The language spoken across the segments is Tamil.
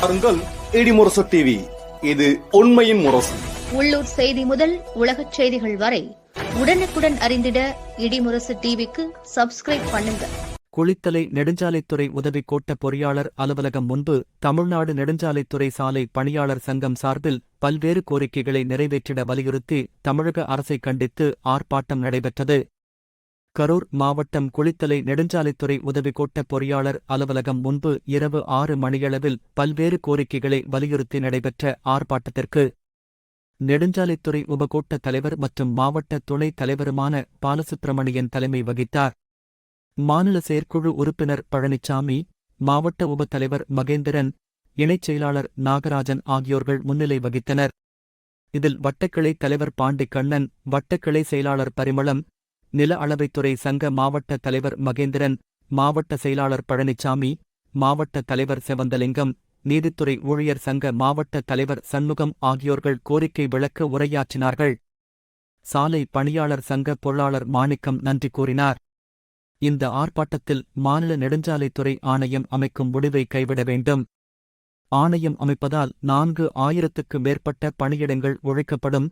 பாருங்கள் இடிமுரசு டிவி இது உண்மையின் முரசு. உள்ளூர் செய்தி முதல் உலகச் செய்திகள் வரை உடனுக்குடன் அறிந்திட இடிமுரசு டிவிக்கு சப்ஸ்கிரைப் பண்ணுங்க. குளித்தலை நெடுஞ்சாலைத்துறை உதவி கோட்ட பொறியாளர் அலுவலகம் முன்பு தமிழ்நாடு நெடுஞ்சாலைத்துறை சாலை பணியாளர் சங்கம் சார்பில் பல்வேறு கோரிக்கைகளை நிறைவேற்றிட வலியுறுத்தி தமிழக அரசை கண்டித்து ஆர்ப்பாட்டம் நடைபெற்றது. கரூர் மாவட்டம் குளித்தலை நெடுஞ்சாலைத்துறை உதவி கோட்ட பொறியாளர் அலுவலகம் முன்பு இரவு ஆறு மணியளவில் பல்வேறு கோரிக்கைகளை வலியுறுத்தி நடைபெற்ற ஆர்ப்பாட்டத்திற்கு நெடுஞ்சாலைத்துறை உபகோட்ட தலைவர் மற்றும் மாவட்ட துணைத் தலைவருமான பாலசுப்பிரமணியன் தலைமை வகித்தார். மாநில செயற்குழு உறுப்பினர் பழனிசாமி மாவட்ட உப தலைவர் மகேந்திரன் இணைச் செயலாளர் நாகராஜன் ஆகியோர்கள் முன்னிலை வகித்தனர். இதில் வட்டக்கிளை தலைவர் பாண்டிக்கண்ணன் வட்டக்கிளை செயலாளர் பரிமளம் நில அளவைத்துறை சங்க மாவட்ட தலைவர் மகேந்திரன் மாவட்ட செயலாளர் பழனிசாமி மாவட்ட தலைவர் செவந்தலிங்கம் நீதித்துறை ஊழியர் சங்க மாவட்ட தலைவர் சண்முகம் ஆகியோர்கள் கோரிக்கை விளக்க உரையாற்றினார்கள். சாலை பணியாளர் சங்க பொருளாளர் மாணிக்கம் நன்றி கூறினார். இந்த ஆர்ப்பாட்டத்தில் மாநில நெடுஞ்சாலைத்துறை ஆணையம் அமைக்கும் முடிவை கைவிட வேண்டும். ஆணையம் அமைப்பதால் நான்கு ஆயிரத்துக்கு மேற்பட்ட பணியிடங்கள் ஒழிக்கப்படும்.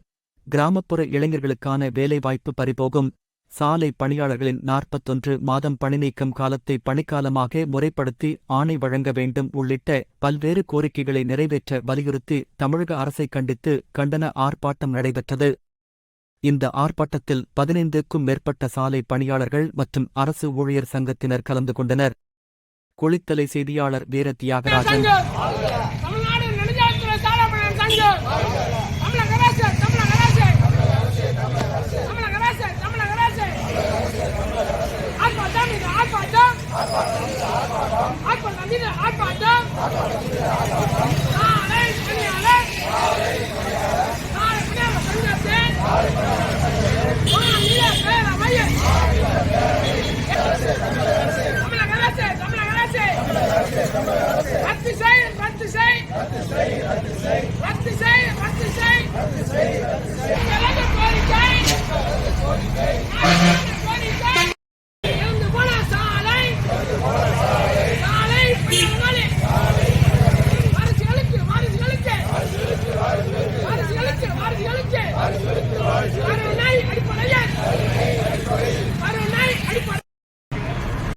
கிராமப்புற இளைஞர்களுக்கான வேலைவாய்ப்பு பறிபோகும். சாலை பணியாளர்களின் நாற்பத்தொன்று மாதம் பணிநீக்கம் காலத்தை பணிக்காலமாக முறைப்படுத்தி ஆணை வழங்க வேண்டும் உள்ளிட்ட பல்வேறு கோரிக்கைகளை நிறைவேற்ற வலியுறுத்தி தமிழக அரசை கண்டித்து கண்டன ஆர்ப்பாட்டம் நடைபெற்றது. இந்த ஆர்ப்பாட்டத்தில் பதினைந்துக்கும் மேற்பட்ட சாலை பணியாளர்கள் மற்றும் அரசு ஊழியர் சங்கத்தினர் கலந்து கொண்டனர். குளித்தலை செய்தியாளர் வீர தியாகராஜன் சங்கம் தமிழ்நாடு நெடுஞ்சாலைத்துறை சாலைப்பணியாளர் சங்கம் தமிழக அரசு தமிழக அரசு தமிழக அரசு தமிழக அரசு ஆர்ப்பாட்டம் இது ஆர்ப்பாட்டம் ஆர்ப்பாட்டம் இது ஆர்ப்பாட்டம் நாளை பணியாளர்